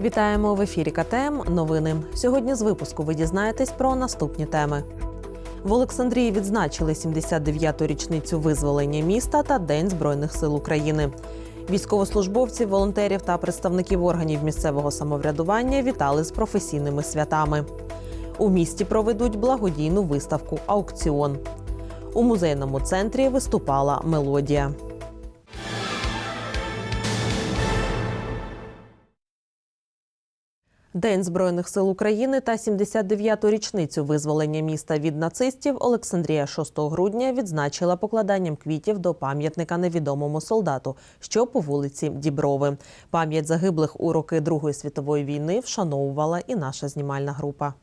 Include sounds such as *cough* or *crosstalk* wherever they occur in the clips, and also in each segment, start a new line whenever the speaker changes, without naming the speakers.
Вітаємо в ефірі КТМ. Новини. Сьогодні з випуску ви дізнаєтесь про наступні теми. В Олександрії відзначили 79-ту річницю визволення міста та День Збройних сил України. Військовослужбовців, волонтерів та представників органів місцевого самоврядування вітали з професійними святами. У місті проведуть благодійну виставку Аукціон. У музейному центрі виступала мелодія. День Збройних сил України та 79-ту річницю визволення міста від нацистів Олександрія 6 грудня відзначила покладанням квітів до пам'ятника невідомому солдату, що по вулиці Діброви. Пам'ять загиблих у роки Другої світової війни вшановувала і наша знімальна група.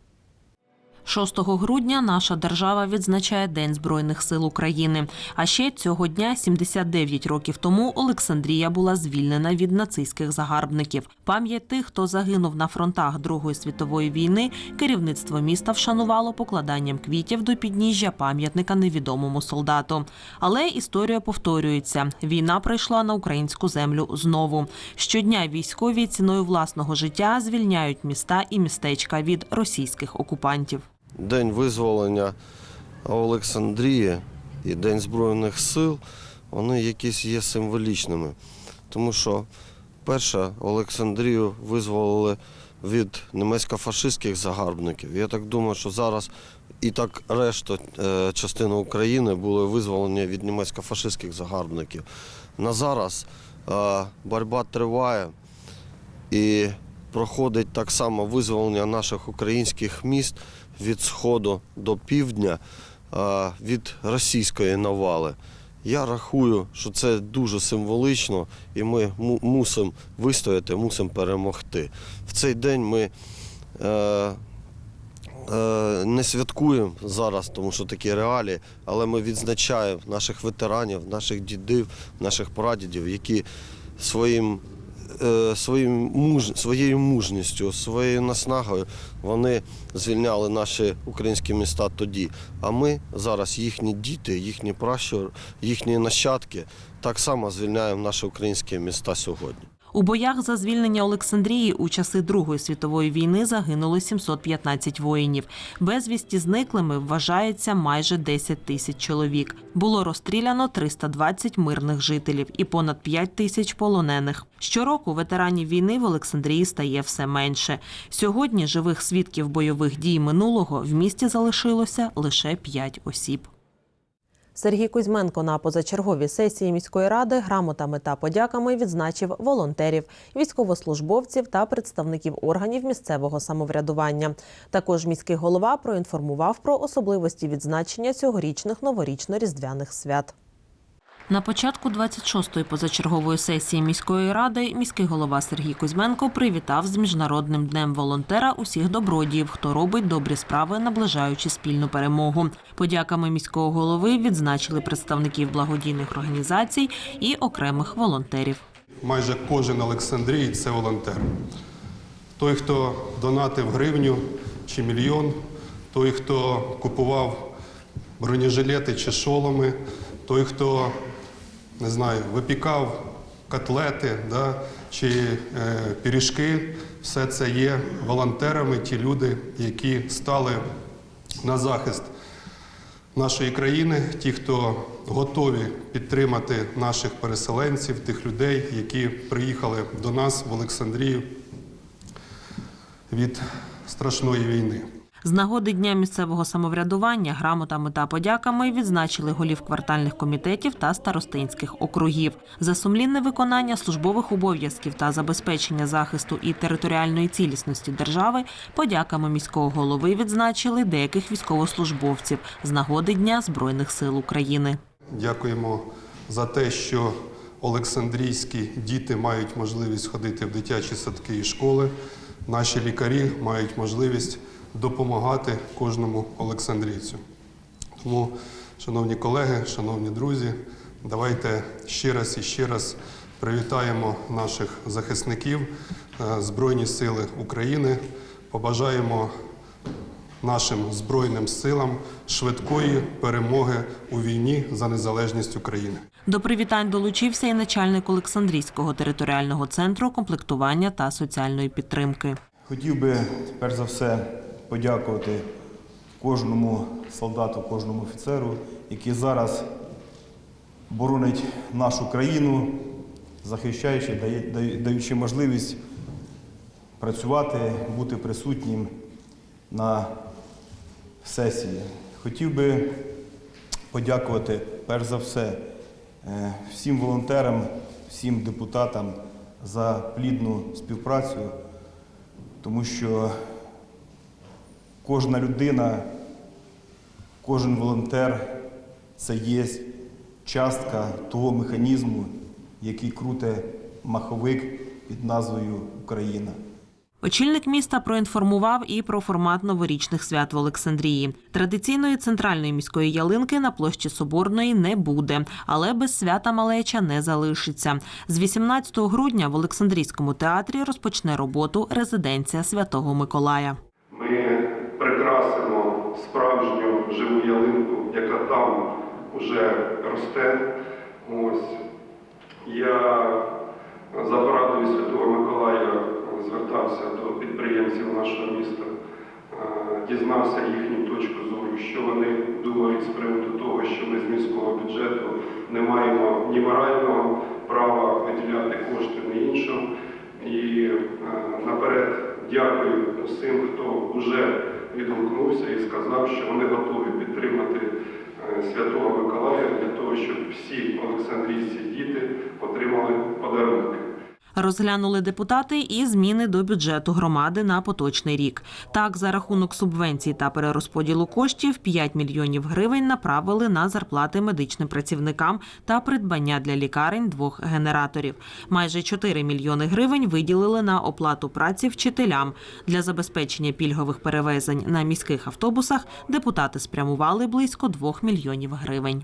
6 грудня наша держава відзначає День Збройних сил України. А ще цього дня, 79 років тому, Олександрія була звільнена від нацистських загарбників. Пам'ять тих, хто загинув на фронтах Другої світової війни, керівництво міста вшанувало покладанням квітів до підніжжя пам'ятника невідомому солдату. Але історія повторюється: війна прийшла на українську землю знову. Щодня військові ціною власного життя звільняють міста і містечка від російських окупантів.
День визволення Олександрії і День Збройних сил, вони якісь є символічними. Тому що перше Олександрію визволили від німецько-фашистських загарбників. Я так думаю, що зараз і так решта е, частини України були визволені від німецько-фашистських загарбників. На зараз е, боротьба триває і проходить так само визволення наших українських міст від сходу до півдня від російської навали. Я рахую, що це дуже символічно, і ми мусимо вистояти, мусимо перемогти. В цей день ми е, е, не святкуємо зараз, тому що такі реалії, але ми відзначаємо наших ветеранів, наших дідів, наших прадідів, які своїм е, своїм муж, своєю мужністю, своєю наснагою вони звільняли наші українські міста тоді. А ми зараз, їхні діти, їхні пращури, їхні нащадки, так само звільняємо наші українські міста сьогодні.
У боях за звільнення Олександрії у часи Другої світової війни загинули 715 воїнів. Безвісті зниклими вважається майже 10 тисяч чоловік. Було розстріляно 320 мирних жителів і понад 5 тисяч полонених. Щороку ветеранів війни в Олександрії стає все менше. Сьогодні живих свідків бойових дій минулого в місті залишилося лише 5 осіб. Сергій Кузьменко на позачерговій сесії міської ради грамотами та подяками відзначив волонтерів, військовослужбовців та представників органів місцевого самоврядування. Також міський голова проінформував про особливості відзначення цьогорічних новорічно-різдвяних свят. На початку 26-ї позачергової сесії міської ради міський голова Сергій Кузьменко привітав з міжнародним днем волонтера усіх добродіїв, хто робить добрі справи, наближаючи спільну перемогу. Подяками міського голови відзначили представників благодійних організацій і окремих волонтерів.
Майже кожен Олександрій це волонтер. Той, хто донатив гривню чи мільйон, той, хто купував бронежилети чи шоломи, той, хто не знаю, випікав котлети да, чи е, пиріжки, все це є волонтерами, ті люди, які стали на захист нашої країни, ті, хто готові підтримати наших переселенців, тих людей, які приїхали до нас в Олександрію від страшної війни.
З нагоди дня місцевого самоврядування грамотами та подяками відзначили голів квартальних комітетів та старостинських округів за сумлінне виконання службових обов'язків та забезпечення захисту і територіальної цілісності держави. Подяками міського голови відзначили деяких військовослужбовців з нагоди Дня збройних сил України.
Дякуємо за те, що олександрійські діти мають можливість ходити в дитячі садки і школи. Наші лікарі мають можливість допомагати кожному олександрійцю. Тому, шановні колеги, шановні друзі, давайте ще раз і ще раз привітаємо наших захисників е, Збройні Сили України, побажаємо нашим Збройним силам швидкої перемоги у війні за незалежність України.
До привітань долучився і начальник Олександрійського територіального центру комплектування та соціальної підтримки.
Хотів би перш за все подякувати кожному солдату, кожному офіцеру, який зараз боронить нашу країну, захищаючи, даючи можливість працювати, бути присутнім на сесії. Хотів би подякувати перш за все е, всім волонтерам, всім депутатам за плідну співпрацю тому що кожна людина, кожен волонтер це є частка того механізму, який круте маховик під назвою Україна.
Очільник міста проінформував і про формат новорічних свят в Олександрії. Традиційної центральної міської ялинки на площі Соборної не буде, але без свята малеча не залишиться. З 18 грудня в Олександрійському театрі розпочне роботу резиденція Святого Миколая.
Живу ялинку, яка там вже росте. Ось я за порадою Святого Миколая звертався до підприємців нашого міста, дізнався їхню точку зору, що вони думають з приводу того, що ми з міського бюджету не маємо ні морального права виділяти кошти, ні іншого. І наперед дякую всім, хто вже відгукнувся і сказав, що вони готові підтримати е, Святого Миколая для того, щоб всі Олександрійці діти отримали подарунки.
Розглянули депутати і зміни до бюджету громади на поточний рік. Так, за рахунок субвенцій та перерозподілу коштів 5 мільйонів гривень направили на зарплати медичним працівникам та придбання для лікарень двох генераторів. Майже 4 мільйони гривень виділили на оплату праці вчителям. Для забезпечення пільгових перевезень на міських автобусах депутати спрямували близько 2 мільйонів гривень.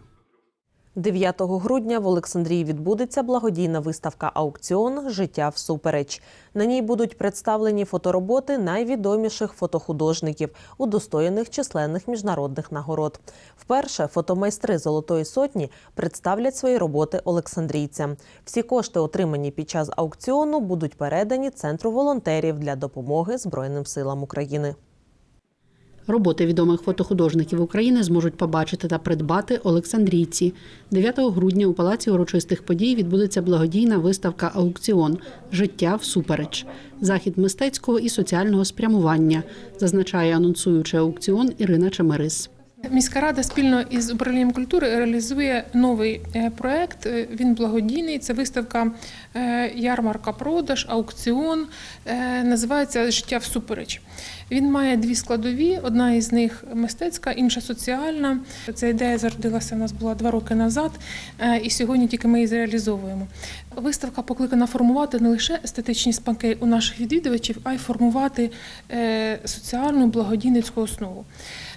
9 грудня в Олександрії відбудеться благодійна виставка аукціон Життя всупереч. На ній будуть представлені фотороботи найвідоміших фотохудожників, удостоєних численних міжнародних нагород. Вперше фотомайстри Золотої сотні представлять свої роботи олександрійцям. Всі кошти, отримані під час аукціону, будуть передані центру волонтерів для допомоги Збройним силам України.
Роботи відомих фотохудожників України зможуть побачити та придбати олександрійці. 9 грудня у палаці урочистих подій відбудеться благодійна виставка Аукціон Життя всупереч. Захід мистецького і соціального спрямування, зазначає анонсуючий аукціон Ірина Чемерис.
Міська рада спільно із управлінням культури реалізує новий е, проект. Е, Він благодійний. Це виставка е, ярмарка, продаж, аукціон. Називається Життя всупереч. Він має дві складові: одна із них мистецька, інша соціальна. Ця ідея зародилася в нас була два роки назад, і сьогодні тільки ми її зреалізовуємо. Виставка покликана формувати не лише естетичні спаки у наших відвідувачів, а й формувати соціальну благодійницьку основу.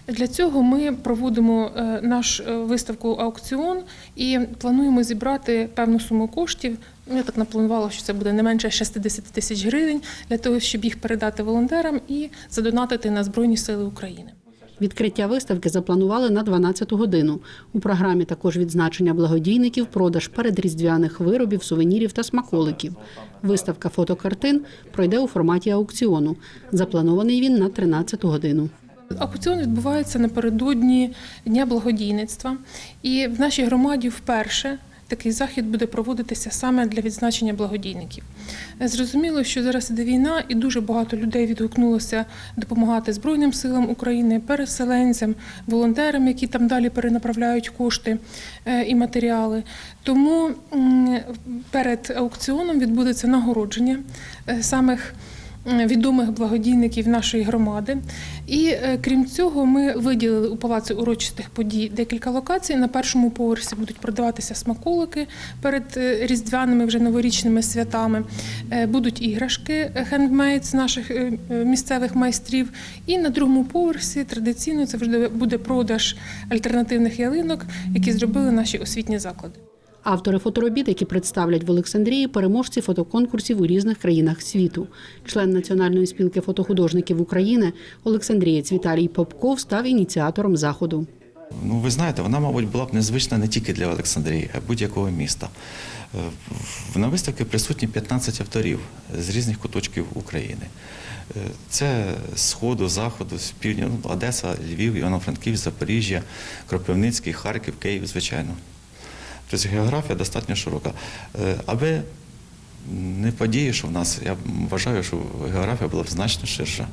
Для цього ми проводимо е, наш е, виставку аукціон і плануємо зібрати певну суму коштів. Я так напланувала, що це буде не менше 60 тисяч гривень для того, щоб їх передати волонтерам і задонатити на Збройні Сили України.
Відкриття виставки запланували на 12 годину. У програмі також відзначення благодійників, продаж передріздвяних виробів, сувенірів та смаколиків. Виставка фотокартин пройде у форматі аукціону. Запланований він на 13 годину.
Аукціон відбувається напередодні Дня благодійництва, і в нашій громаді вперше такий захід буде проводитися саме для відзначення благодійників. Зрозуміло, що зараз іде війна, і дуже багато людей відгукнулося допомагати Збройним силам України, переселенцям, волонтерам, які там далі перенаправляють кошти е, і матеріали. Тому перед аукціоном відбудеться нагородження е, самих відомих благодійників нашої громади. І е, крім цього, ми виділили у палаці урочистих подій декілька локацій. На першому поверсі будуть продаватися смаколики перед е, різдвяними вже новорічними святами. Е, Будуть іграшки хендмейд з наших місцевих майстрів. І на другому поверсі традиційно це вже буде продаж альтернативних ялинок, які зробили наші освітні заклади.
Автори фоторобіт, які представлять в Олександрії переможці фотоконкурсів у різних країнах світу. Член Національної спілки фотохудожників України Олександрієць Віталій Попков став ініціатором заходу.
Ну, ви знаєте, вона, мабуть, була б незвична не тільки для Олександрії, а будь-якого міста. Е, На виставці присутні 15 авторів з різних куточків України. Е, Це з сходу, заходу, з півдня, ну, Одеса, Львів, Івано-Франківськ, Запоріжжя, Кропивницький, Харків, Київ, звичайно. Тобто географія достатньо широка. Е, Аби не події, що в нас, я вважаю, що географія була б значно ширша.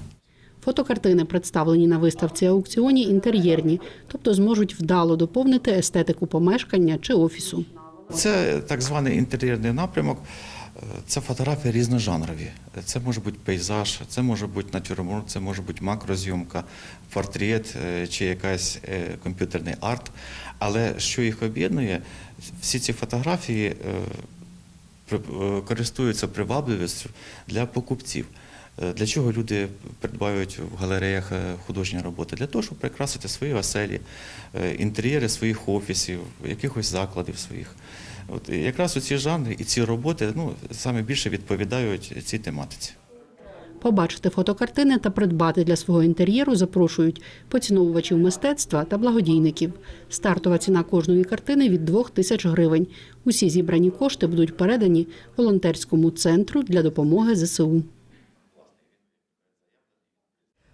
Фотокартини, представлені на виставці аукціоні, інтер'єрні, тобто зможуть вдало доповнити естетику помешкання чи офісу.
Це так званий інтер'єрний напрямок. Це фотографії різножанрові. Це може бути пейзаж, це може бути натюрморт, це може бути макрозйомка, портрет е, чи якась е, комп'ютерний арт. Але що їх об'єднує, всі ці фотографії е, користуються привабливістю для покупців. Для чого люди придбають в галереях художні роботи? Для того, щоб прикрасити свої оселі, інтер'єри своїх офісів, якихось закладів своїх. От якраз ці жанри і ці роботи ну, саме більше відповідають цій тематиці.
Побачити фотокартини та придбати для свого інтер'єру запрошують поціновувачів мистецтва та благодійників. Стартова ціна кожної картини від 2 тисяч гривень. Усі зібрані кошти будуть передані волонтерському центру для допомоги ЗСУ.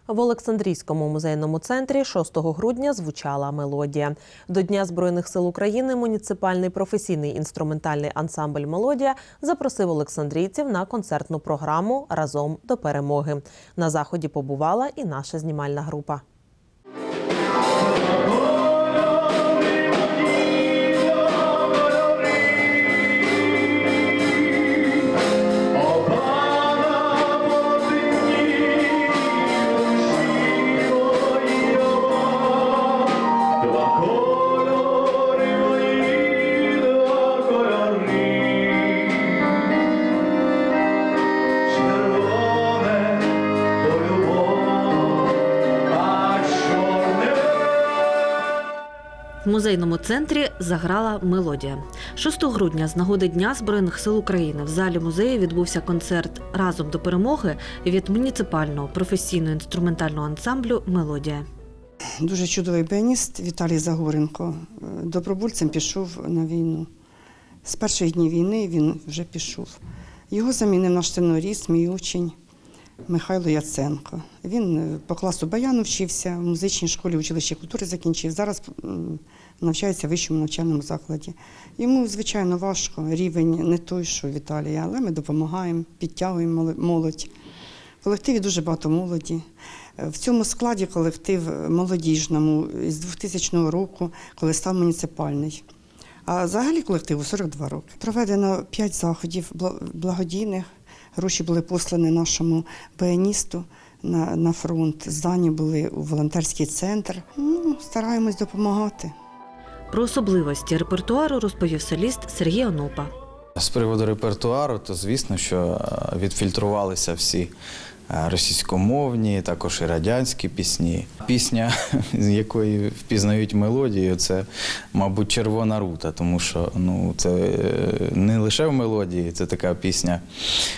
В Олександрійському музейному центрі 6 грудня звучала мелодія. До Дня Збройних сил України муніципальний професійний інструментальний ансамбль Мелодія запросив олександрійців на концертну програму Разом до перемоги. На заході побувала і наша знімальна група.
Музейному центрі заграла мелодія. 6 грудня з нагоди Дня Збройних сил України в залі музею відбувся концерт разом до перемоги від муніципального професійного інструментального ансамблю Мелодія.
Дуже чудовий піаніст Віталій Загоренко. Е, Добровольцем пішов на війну. З перших днів війни він вже пішов. Його замінив наш сценоріст, мій учень Михайло Яценко. Він е, по класу баяну вчився в музичній школі училища культури закінчив. Зараз навчається в вищому навчальному закладі. Йому, звичайно, важко. Рівень не той, що Віталія, але ми допомагаємо, підтягуємо молодь. В колективі дуже багато молоді. В цьому складі колектив молодіжному з 2000 року, коли став муніципальний. А взагалі колективу 42 роки. Проведено 5 заходів благодійних. Гроші були послані нашому баяністу на, на фронт. Здані були у волонтерський центр. Ну, стараємось допомагати.
Про особливості репертуару розповів соліст Сергій Онопа.
З приводу репертуару, то звісно, що е, відфільтрувалися всі е, російськомовні, також і радянські пісні. Пісня, *laughs* з якої впізнають мелодію, це, мабуть, червона рута, тому що ну, це е, не лише в мелодії, це така пісня,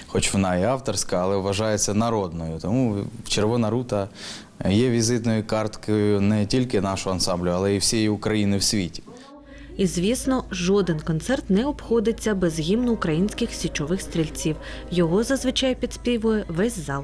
хоч вона і авторська, але вважається народною. Тому червона рута є візитною карткою не тільки нашого ансамблю, але й всієї України в світі.
І, звісно, жоден концерт не обходиться без гімну українських січових стрільців. Його зазвичай підспівує весь зал.